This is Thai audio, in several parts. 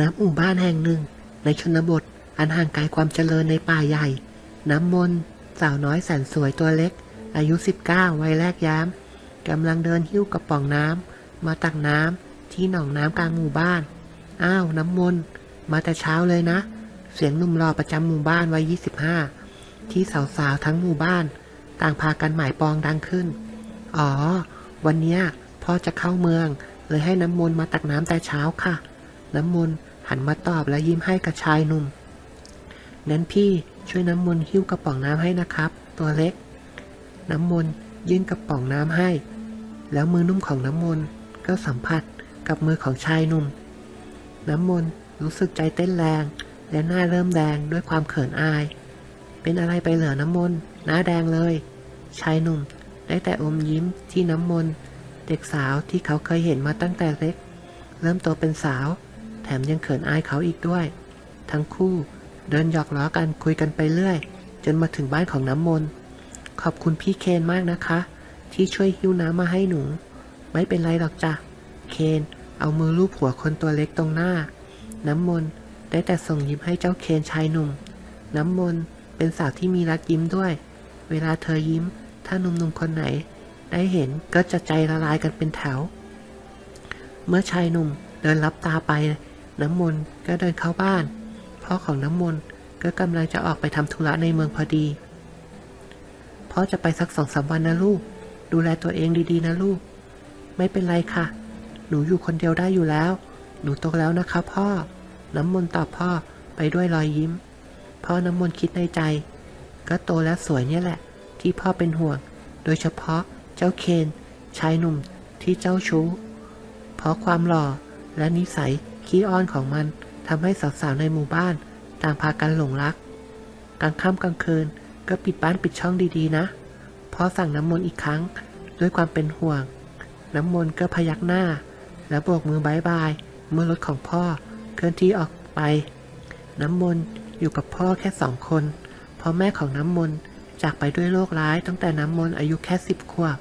น้ำหมู่บ้านแห่งหนึ่ง ในชนบท อันห่างไกลความเจริญในป่าใหญ่ น้ำมนสาวน้อยแสนสวยตัวเล็ก อายุ 19 วัยแรกย้มกำลังเดินหิ้วกระป๋องน้ำมาตักน้ำที่หนองน้ำกลางหมู่บ้าน อ้าว น้ำมนมาแต่เช้าเลยนะ เสียงหนุ่มรอประจำหมู่บ้านวัย 25 ที่สาวๆทั้งหมู่บ้าน ต่างพากันหมายปองดังขึ้น อ๋อ วันนี้พ่อจะเข้าเมือง เลยให้น้ำมนมาตักน้ำแต่เช้าค่ะ น้ำมนต์หันมาตอบและยิ้มให้กับชายหนุ่มงั้นพี่ช่วยน้ำมนต์หิ้วกระป๋องน้ำให้นะครับ ตัวเล็ก น้ำมนต์ยื่นกระป๋องน้ำให้ แล้วมือนุ่มของน้ำมนต์ก็สัมผัสกับมือของชายหนุ่ม น้ำมนต์รู้สึกใจเต้นแรง และหน้าเริ่มแดงด้วยความเขินอาย เป็นอะไรไปเหรอน้ำมนต์หน้าแดงเลย ชายหนุ่มได้แต่อมยิ้มที่น้ำมนต์เด็กสาวที่เขาเคยเห็นมาตั้งแต่เล็ก เริ่มโตเป็นสาว แถมยังเขินอายเขาอีกด้วย ทั้งคู่เดินหยอกล้อกันคุยกันไปเรื่อย จนมาถึงบ้านของน้ำมนต์ ขอบคุณพี่เคนมากนะคะ ที่ช่วยหิ้วน้ำมาให้หนู ไม่เป็นไรหรอกจ้ะ เคนเอามือลูบหัวคนตัวเล็กตรงหน้า น้ำมนต์ได้แต่ส่งยิ้มให้เจ้าเคนชายหนุ่ม น้ำมนต์เป็นสาวที่มีรักยิ้มด้วย เวลาเธอยิ้ม ถ้าหนุ่มๆคนไหน ได้เห็นก็จะใจละลายกันเป็นแถว เมื่อชายหนุ่มเดินรับตาไป น้ำมนต์ก็เดินเข้าบ้าน พ่อของน้ำมนต์ก็กำลังจะออกไปทำธุระในเมืองพอดี พ่อจะไปสักสองสามวันนะลูก ดูแลตัวเองดีๆนะลูก ไม่เป็นไรค่ะ หนูอยู่คนเดียวได้อยู่แล้ว หนูโตแล้วนะคะพ่อ น้ำมนต์ตอบพ่อไปด้วยรอยยิ้ม พ่อน้ำมนต์คิดในใจ ก็โตแล้วสวยเนี่ยแหละ ที่พ่อเป็นห่วง โดยเฉพาะเจ้าเคน ชายหนุ่มที่เจ้าชู้ เพราะความหล่อและนิสัย ขี้อ้อนของมันทำให้สาวๆในหมู่บ้าน ต่างพากันหลงรัก กลางค่ำกลางคืนก็ปิดบ้านปิดช่องดีๆนะพ่อสั่งน้ำมนต์อีกครั้ง ด้วยความเป็นห่วง น้ำมนต์ก็พยักหน้า และโบกมือบายบายเมื่อรถของพ่อเคลื่อนที่ออกไป น้ำมนต์อยู่กับพ่อแค่สองคนเพราะแม่ของน้ำมนต์จากไปด้วยโรคร้ายตั้งแต่น้ำมนต์อายุแค่สิบขวบ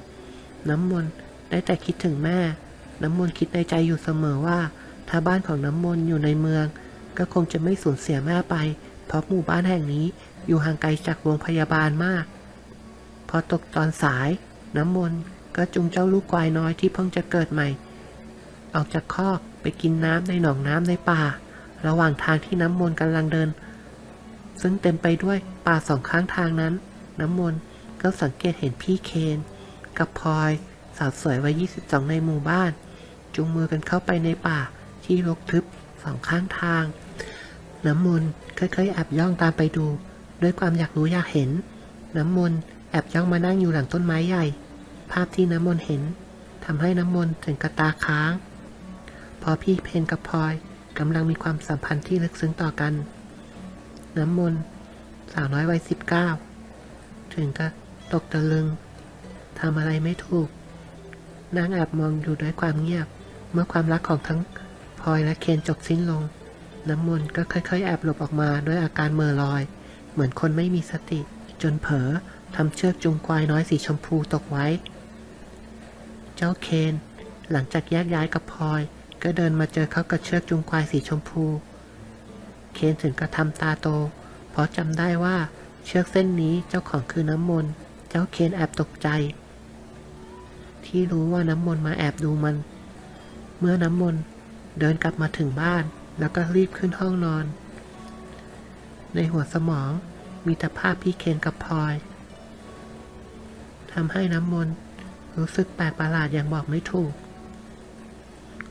น้ำมนต์ได้แต่คิดถึงแม่ น้ำมนต์คิดในใจอยู่เสมอว่า ถ้าบ้านของน้ำมนต์อยู่ในเมือง ก็คงจะไม่สูญเสียแม่ไป เพราะหมู่บ้านแห่งนี้อยู่ห่างไกลจากโรงพยาบาลมาก พอตกตอนสาย น้ำมนต์ก็จุงเจ้าลูกควายน้อยที่เพิ่งจะเกิดใหม่ ออกจากคอกไปกินน้ำในหนองน้ำในป่า ระหว่างทางที่น้ำมนต์กำลังเดิน ซึ่งเต็มไปด้วยป่าสองข้างทางนั้น น้ำมนต์ก็สังเกตเห็นพี่เคนกับพลอยสาวสวยวัย22 ในหมู่บ้านจูงมือกันเข้าไปในป่า ที่รกทึบสองข้างทาง น้ำมนต์ค่อยๆแอบย่องตามไปดู ด้วยความอยากรู้อยากเห็น น้ำมนต์แอบย่องมานั่งอยู่หลังต้นไม้ใหญ่ ภาพที่น้ำมนต์เห็นทำให้น้ำมนต์ถึงกระตาค้าง พอพี่เพนกับพลอยกำลังมีความสัมพันธ์ที่ลึกซึ้งต่อกัน น้ำมนต์สาวน้อยวัยสิบเก้าถึงกับตกตะลึงทำอะไรไม่ถูกนางแอบมองอยู่ด้วยความเงียบ เมื่อความรักของทั้ง พลอยและเคนจบสิ้นลง น้ำมนต์ก็ค่อยๆ แอบหลบออกมาด้วยอาการเมอลอย เหมือนคนไม่มีสติ จนเผลอทำเชือกจูงควายน้อยสีชมพูตกไว้ เจ้าเคนหลังจากแยกย้ายกับพลอย ก็เดินมาเจอเขากับเชือกจูงควายสีชมพู เคนถึงกระทำตาโต เพราะจำได้ว่าเชือกเส้นนี้เจ้าของคือน้ำมนต์ เจ้าเคนแอบตกใจ ที่รู้ว่าน้ำมนต์มาแอบดูมัน เมื่อน้ำมนต์ เดินกลับมาถึงบ้าน แล้วก็รีบขึ้นห้องนอน ในหัวสมองมีแต่ภาพพี่เคนกับพลอยทำให้น้ำมนต์รู้สึกแปลกประหลาดอย่างบอกไม่ถูก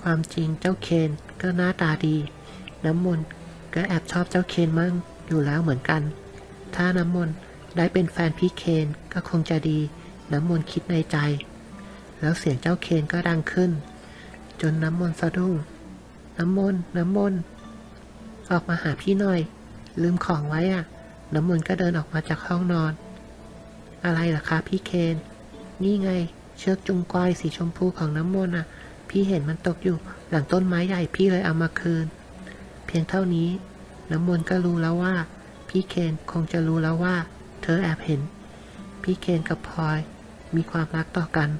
ความจริงเจ้าเคนก็หน้าตาดี น้ำมนต์ก็แอบชอบเจ้าเคนมั่งอยู่แล้วเหมือนกัน ถ้าน้ำมนต์ได้เป็นแฟนพี่เคนก็คงจะดี น้ำมนต์คิดในใจ แล้วเสียงเจ้าเคนก็ดังขึ้น จนน้ำมนต์สะดุ้ง น้ำมนต์น้ำมนต์ออกมาหาพี่หน่อย ลืมของไว้อะ น้ำมนต์ก็เดินออกมาจากห้องนอน อะไรล่ะคะพี่เคน นี่ไง เชือกจุงควายสีชมพูของน้ำมนต์อะ พี่เห็นมันตกอยู่หลังต้นไม้ใหญ่พี่เลยเอามาคืน เพียงเท่านี้ น้ำมนต์ก็รู้แล้วว่า พี่เคนคงจะรู้แล้วว่า เธอแอบเห็น พี่เคนกับพลอย มีความรักต่อกัน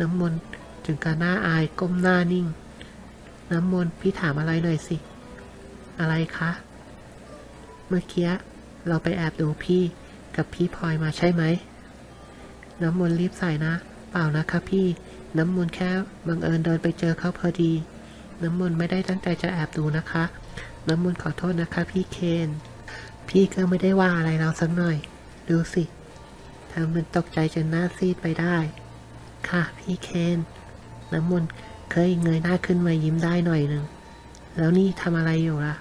น้ำมนต์จึงกับหน้าอายก้มหน้านิ่ง น้ำมนต์พี่ถามอะไรหน่อยสิ อะไรคะ เมื่อกี้เราไปแอบดูพี่กับพี่พลอยมาใช่ไหม น้ำมนต์รีบใส่นะ เปล่านะคะพี่ น้ำมนต์แค่บังเอิญเดินไปเจอเขาพอดี น้ำมนต์ไม่ได้ตั้งใจจะแอบดูนะคะ น้ำมนต์ขอโทษนะคะ พี่เคน พี่ก็ไม่ได้ว่าอะไรเราสักหน่อย ดูสิทำมันตกใจจนหน้าซีดไปได้ ค่ะพี่เคน น้ำมนต์ เคยเงยหน้าขึ้นมายิ้มได้หน่อยหนึ่ง แล้วนี่ทำอะไรอยู่ล่ะ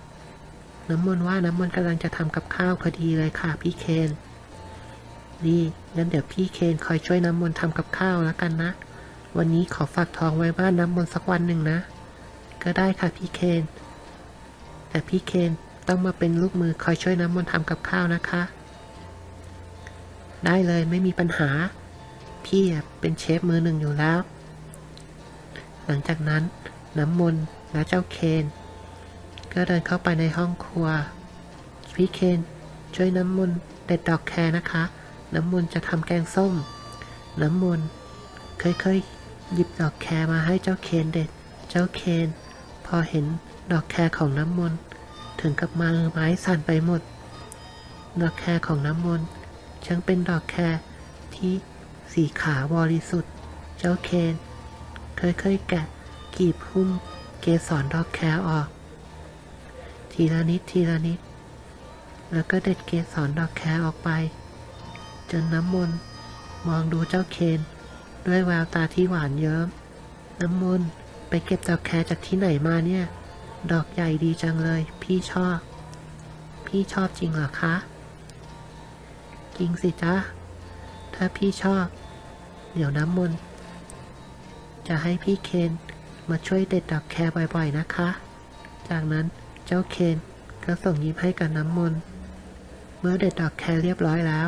น้ำมนต์ว่าน้ำมนต์กำลังจะทำกับข้าวพอดีเลยค่ะพี่เคนดีงั้นเดี๋ยวพี่เคนคอยช่วยน้ำมนต์ทำกับข้าวแล้วกันนะ วันนี้ขอฝากทองไว้บ้านน้ำมนต์สักวันหนึ่งนะ ก็ได้ค่ะพี่เคน แต่พี่เคนต้องมาเป็นลูกมือคอยช่วยน้ำมนต์ทำกับข้าวนะคะ ได้เลยไม่มีปัญหา พี่เป็นเชฟมือหนึ่งอยู่แล้ว หลังจากนั้นน้ำมนต์และเจ้าเคน ก็เดินเข้าไปในห้องครัว พี่เคนช่วยน้ำมนต์เด็ดดอกแครนะคะ น้ำมนต์จะทำแกงส้ม น้ำมนต์ค่อยๆหยิบดอกแครมาให้เจ้าเคนเด็ด เจ้าเคนพอเห็นดอกแครของน้ำมนต์ถึงกับมือไม้สั่นไปหมด ดอกแครของน้ำมนต์ช่างเป็นดอกแครที่สีขาวบริสุทธิ์ เจ้าเคน ค่อยๆแกะกลีบหุ้มเกสรดอกแครออก ทีละนิดทีละนิด แล้วก็เด็ดเกสรดอกแครออกไป จนน้ำมนต์มองดูเจ้าเคนด้วยแววตาที่หวานเยิ้ม น้ำมนต์ไปเก็บดอกแครจากที่ไหนมาเนี่ย ดอกใหญ่ดีจังเลย พี่ชอบ พี่ชอบจริงเหรอคะ จริงสิจ๊ะ ถ้าพี่ชอบ เดี๋ยวน้ำมนต์ จะให้พี่เคนมาช่วยเด็ดดอกแคร์บ่อยๆนะคะ จากนั้นเจ้าเคนก็ส่งยิ้มให้กับน้ำมนต์ เมื่อเด็ดดอกแคร์เรียบร้อยแล้ว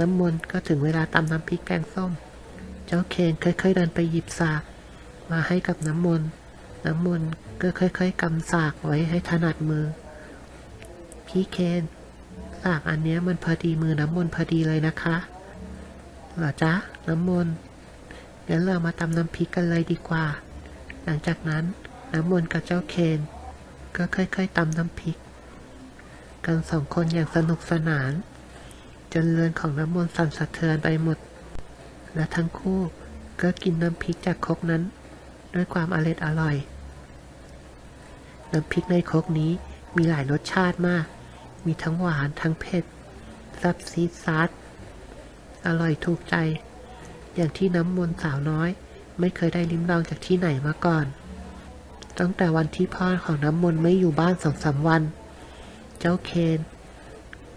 น้ำมนต์ก็ถึงเวลาตำน้ำพริกแกงส้ม เจ้าเคนค่อยๆเดินไปหยิบสาก มาให้กับน้ำมนต์ น้ำมนต์ก็ค่อยๆกำสากไว้ให้ถนัดมือ พี่เคนสากอันนี้มันพอดีมือน้ำมนต์พอดีเลยนะคะ เหรอจ๊ะน้ำมนต์ งั้นเรามาตำน้ำพริกกันเลยดีกว่า หลังจากนั้นน้ำมนกับเจ้าเคน ก็ค่อยๆตำน้ำพริก กันสองคนอย่างสนุกสนาน จนเรือนของน้ำมนสั่นสะเทือนไปหมด และทั้งคู่ก็กินน้ำพริกจากคกนั้น ด้วยความอร็ดอร่อย น้ำพริกในคกนี้มีหลายรสชาติมาก มีทั้งหวานทั้งเผ็ดซับซีดซัดอร่อยถูกใจ อย่างที่น้ำมนต์สาวน้อย ไม่เคยได้ลิ้มลองจากที่ไหนมาก่อน ตั้งแต่วันที่พ่อของน้ำมนต์ไม่อยู่บ้านสองสามวัน เจ้าเคน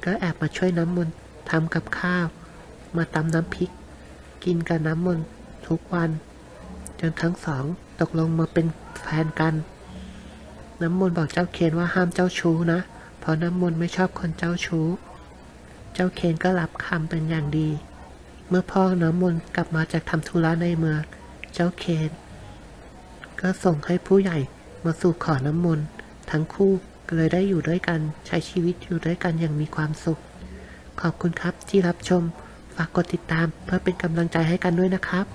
ก็แอบมาช่วยน้ำมนต์ทำกับข้าว มาตำน้ำพริก กินกับน้ำมนต์ทุกวัน จนทั้งสองตกลงมาเป็นแฟนกัน น้ำมนต์บอกเจ้าเคนว่าห้ามเจ้าชู้นะ เพราะน้ำมนต์ไม่ชอบคนเจ้าชู้ เจ้าเคนก็รับคำเป็นอย่างดี เมื่อพ่อน้ำมนต์กลับมาจากทำธุระในเมือง เจ้าเคนก็ส่งให้ผู้ใหญ่มาสู่ขอน้ำมนต์ทั้งคู่ก็เลยได้อยู่ด้วยกันใช้ชีวิตอยู่ด้วยกันอย่างมีความสุข ขอบคุณครับที่รับชม ฝากกดติดตามเพื่อเป็นกำลังใจให้กันด้วยนะครับ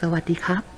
สวัสดีครับ